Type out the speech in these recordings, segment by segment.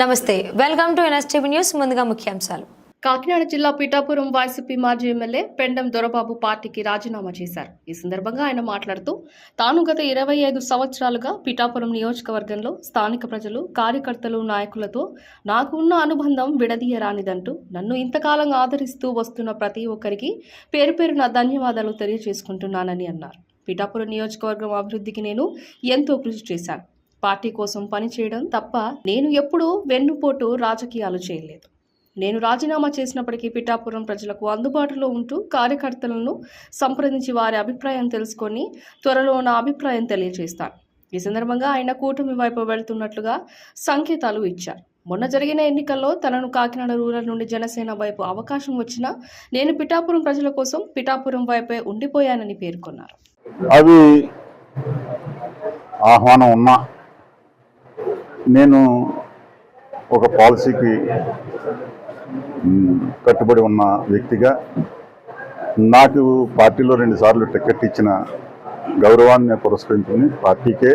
నమస్తే welcome to NSTV news ముందుగా ముఖ్యాంశాలు. కాకినాడ జిల్లా పిఠాపురం వైసీపీ మాజీ ఎమ్మెల్యే పెండం దొరబాబు పార్టీకి రాజీనామా చేశారు. ఈ సందర్భంగా ఆయన మాట్లాడుతూ తాను గత ఇరవై ఐదు సంవత్సరాలుగా పిఠాపురం నియోజకవర్గంలో స్థానిక ప్రజలు కార్యకర్తలు నాయకులతో నాకు ఉన్న అనుబంధం విడదీయరానిదంటూ నన్ను ఇంతకాలం ఆదరిస్తూ వస్తున్న ప్రతి ఒక్కరికి పేరు పేరున ధన్యవాదాలు తెలియజేసుకుంటున్నానని అన్నారు. పిఠాపురం నియోజకవర్గం అభివృద్ధికి నేను ఎంతో కృషి చేశాను. పార్టీ కోసం పనిచేయడం తప్ప నేను ఎప్పుడూ వెన్నుపోటు రాజకీయాలు చేయలేదు. నేను రాజీనామా చేసినప్పటికీ పిఠాపురం ప్రజలకు అందుబాటులో ఉంటూ కార్యకర్తలను సంప్రదించి వారి అభిప్రాయం తెలుసుకొని త్వరలో నా అభిప్రాయం తెలియజేస్తాను. ఈ సందర్భంగా ఆయన కూటమి వైపు వెళ్తున్నట్లుగా సంకేతాలు ఇచ్చారు. మొన్న జరిగిన ఎన్నికల్లో తనను కాకినాడ రూరల్ నుండి జనసేన వైపు అవకాశం వచ్చినా నేను పిఠాపురం ప్రజల కోసం పిఠాపురం వైపే ఉండిపోయానని పేర్కొన్నారు. అది ఆహ్వానం ఉన్నా నేను ఒక పాలసీకి కట్టుబడి ఉన్న వ్యక్తిగా నాకు పార్టీలో రెండుసార్లు టికెట్ ఇచ్చిన గౌరవాన్ని పురస్కరించుకుని పార్టీకే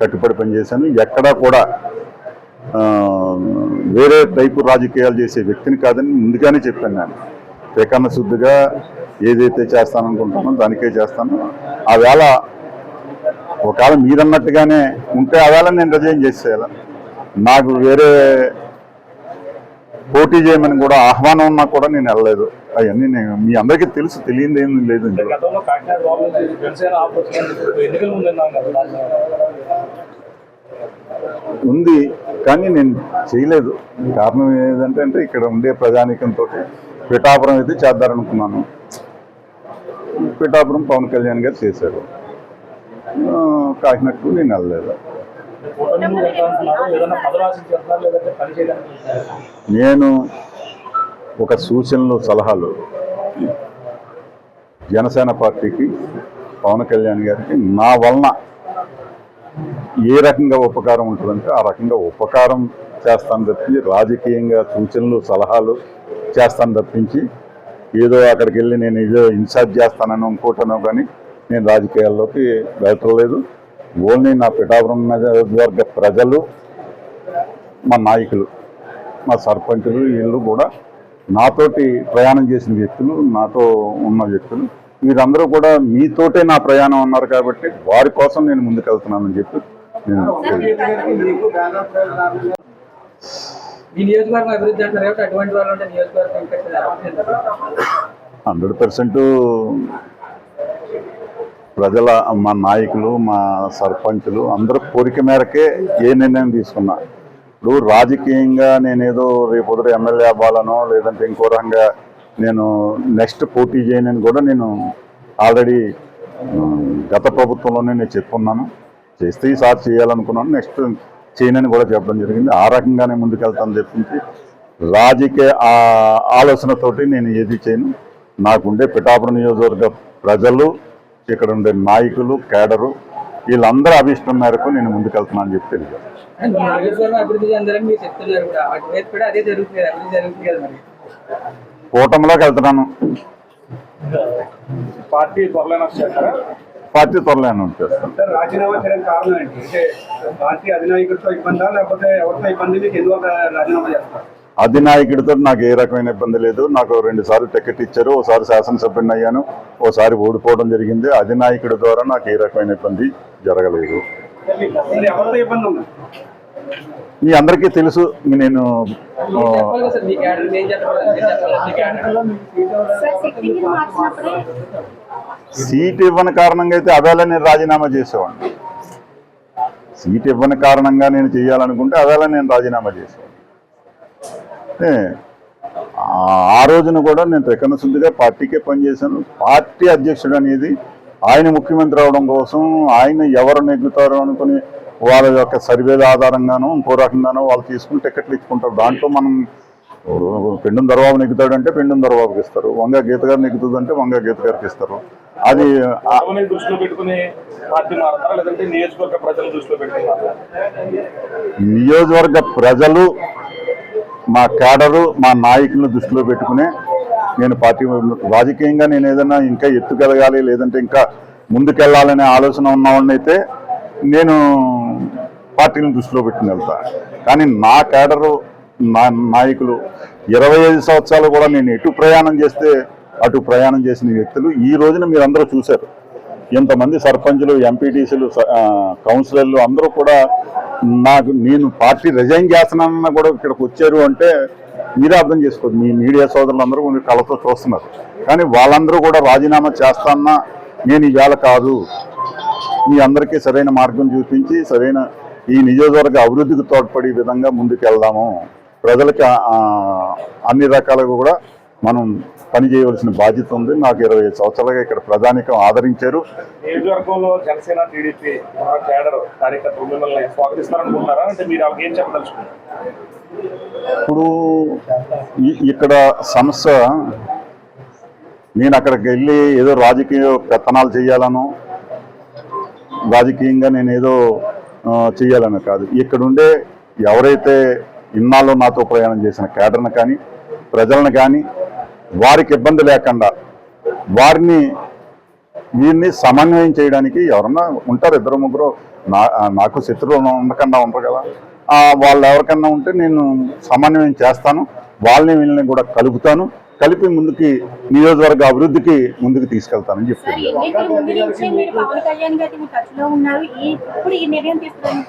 కట్టుబడి పనిచేశాను. ఎక్కడా కూడా వేరే టైపు రాజకీయాలు చేసే వ్యక్తిని కాదని ముందుగానే చెప్పాను నేను. ఏకన్న శుద్ధిగా ఏదైతే చేస్తాననుకుంటానో దానికే చేస్తాను. ఆ వేళ ఒకవేళ మీరన్నట్టుగానే ఉంటే ఆ వేళ నేను రిజైన్ చేసేయాల. నాకు వేరే పోటీ చేయమని కూడా ఆహ్వానం ఉన్నా కూడా నేను వెళ్ళలేదు. అవన్నీ నేను మీ అందరికీ తెలుసు తెలియదు ఏం లేదు ఉంది కానీ నేను చేయలేదు. కారణం ఏదంటే అంటే ఇక్కడ ఉండే ప్రజానీకంతో పిఠాపురం అయితే చేద్దారనుకున్నాను. పిఠాపురం పవన్ కళ్యాణ్ గారు చేశారు. కాకినాడకు నేను వెళ్ళలేదు. నేను ఒక సూచనలు సలహాలు జనసేన పార్టీకి పవన్ కళ్యాణ్ గారికి నా వలన ఏ రకంగా ఉపకారం ఉంటుందంటే ఆ రకంగా ఉపకారం చేస్తాను తప్పించి రాజకీయంగా సూచనలు సలహాలు చేస్తాను తప్పించి ఏదో అక్కడికి వెళ్ళి నేను ఏదో ఇన్ఛార్జ్ చేస్తానని ఇంకోటనో కానీ నేను రాజకీయాల్లోకి వెళ్ళలేదు ఓన్లీ నా పిఠాపురం నియోజకవర్గ ప్రజలు మా నాయకులు మా సర్పంచులు వీళ్ళు కూడా నాతోటి ప్రయాణం చేసిన వ్యక్తులు నాతో ఉన్న వ్యక్తులు వీరందరూ కూడా మీతోటే నా ప్రయాణం ఉన్నారు కాబట్టి వారి కోసం నేను ముందుకెళ్తున్నానని చెప్పి నేను. హండ్రెడ్ పర్సెంట్ ప్రజల మా నాయకులు మా సర్పంచులు అందరూ కోరిక మేరకే ఏ నిర్ణయం తీసుకున్నా. ఇప్పుడు రాజకీయంగా నేనేదో రేపు ఉదయం ఎమ్మెల్యే అవ్వాలనో లేదంటే ఇంకో రకంగా నేను నెక్స్ట్ పోటీ చేయనని కూడా నేను ఆల్రెడీ గత ప్రభుత్వంలోనే నేను చెప్పున్నాను. చేస్తే ఈసారి చేయాలనుకున్నాను నెక్స్ట్ చేయనని కూడా చెప్పడం జరిగింది. ఆ రకంగానే ముందుకెళ్తాను చెప్పించి రాజకీయ ఆ ఆలోచనతోటి నేను ఏది చేయను. నాకుండే పిఠాపురం నియోజకవర్గ ప్రజలు ఇక్కడ ఉండే నాయకులు కేడరు వీళ్ళందరూ అభిష్టం మేరకు నేను ముందుకెళ్తున్నాను అని చెప్పి తెలియదు కూటమిలోకి వెళ్తున్నాను. పార్టీ త్వరలో చేస్తారా పార్టీ త్వరలో అనౌన్స్ చేస్తాను సార్ రాజీనామా చేయడానికి కారణం ఏంటి? అంటే పార్టీ అధినాయకుడితో ఇబ్బందా లేకపోతే ఎవరితో ఇబ్బంది? మీకు ఎందువల్ల రాజీనామా చేస్తారు? అధినాయకుడితో నాకు ఏ రకమైన ఇబ్బంది లేదు. నాకు రెండు సార్లు టికెట్ ఇచ్చారు. ఓసారి శాసనసభ్యుని అయ్యాను. ఓసారి ఓడిపోవడం జరిగింది. అధినాయకుడి ద్వారా నాకు ఏ రకమైన ఇబ్బంది జరగలేదు. మీ అందరికీ తెలుసు నేను సీట్ ఇవ్వని కారణంగా అయితే అవేళ నేను రాజీనామా చేసేవాడిని. సీట్ ఇవ్వని కారణంగా నేను చేయాలనుకుంటే అవేళ నేను రాజీనామా చేసేవాడిని. ఆ- రోజున కూడా నేను రెక్కన శుద్ధిగా పార్టీకే పనిచేశాను. పార్టీ అధ్యక్షుడు అనేది ఆయన ముఖ్యమంత్రి అవడం కోసం ఆయన ఎవరు నెగ్గుతారో అనుకుని వాళ్ళ యొక్క సర్వేల ఆధారంగానో ఇంకో రకంగానో వాళ్ళు తీసుకుని టికెట్లు ఇచ్చుకుంటారు. దాంట్లో మనం పెండుం దర్బాబు నెగ్గుతాడంటే పెండుం దర్బాబుకి ఇస్తారు. వంగ గీత గారు నెగ్గుతుందంటే వంగ గీత గారికి ఇస్తారు. అది? నియోజకవర్గ ప్రజలు మా కేడరు మా నాయకులను దృష్టిలో పెట్టుకునే నేను పార్టీ రాజకీయంగా నేను ఏదైనా ఇంకా ఎత్తుకెదగాలి లేదంటే ఇంకా ముందుకెళ్ళాలనే ఆలోచన ఉన్నవాడినైతే నేను పార్టీని దృష్టిలో పెట్టుకుని వెళ్తా. కానీ నా కేడరు నా నాయకులు ఇరవై ఐదు సంవత్సరాలు కూడా నేను ఎటు ప్రయాణం చేస్తే అటు ప్రయాణం చేసిన వ్యక్తులు ఈ రోజున మీరందరూ చూశారు. ఇంతమంది సర్పంచులు ఎంపీటీసీలు కౌన్సిలర్లు అందరూ కూడా నాకు నేను పార్టీ రిజైన్ చేస్తున్నానన్న కూడా ఇక్కడికి వచ్చారు అంటే మీరే అర్థం చేసుకోండి. మీ మీడియా సోదరులందరూ మీరు కళ్ళతో చూస్తున్నారు. కానీ వాళ్ళందరూ కూడా రాజీనామా చేస్తాన్నా నేను ఇవాళ కాదు. మీ అందరికీ సరైన మార్గం చూపించి సరైన ఈ నియోజకవర్గ అభివృద్ధికి తోడ్పడే విధంగా ముందుకు వెళ్దాము ప్రజలకి అన్ని రకాలుగా కూడా మనం పని చేయవలసిన బాధ్యత ఉంది. నాకు ఇరవై ఐదు సంవత్సరాలుగా ఇక్కడ ప్రధానికం ఆదరించారు. నియోజకవర్గంలో జనసేన టీడీపీ మన కేడర్ కార్యకర్తలు మిమ్మల్ని స్వాగతిస్తారనుకుంటున్నారా? అంటే మీరు వాళ్ళకి ఏం చెప్పదలుచుకున్నారు? ఇప్పుడు ఇక్కడ సమస్య నేను అక్కడికి వెళ్ళి ఏదో రాజకీయ పెత్తనాలు చేయాలను రాజకీయంగా నేను ఏదో చేయాలని కాదు. ఇక్కడుండే ఎవరైతే ఇన్నాళ్ళు నాతో ప్రయాణం చేసిన కేడర్ని కానీ ప్రజలను కానీ వారికి ఇబ్బంది లేకుండా వారిని వీరిని సమన్వయం చేయడానికి ఎవరన్నా ఉంటారు? ఇద్దరు ముగ్గురు? నా నాకు శత్రువులు ఉండకుండా ఉంటారు కదా. వాళ్ళు ఎవరికన్నా ఉంటే నేను సమన్వయం చేస్తాను. వాళ్ళని వీళ్ళని కూడా కలుపుతాను. కలిపి ముందుకి నియోజకవర్గ అభివృద్ధికి ముందుకు తీసుకెళ్తానని చెప్తాను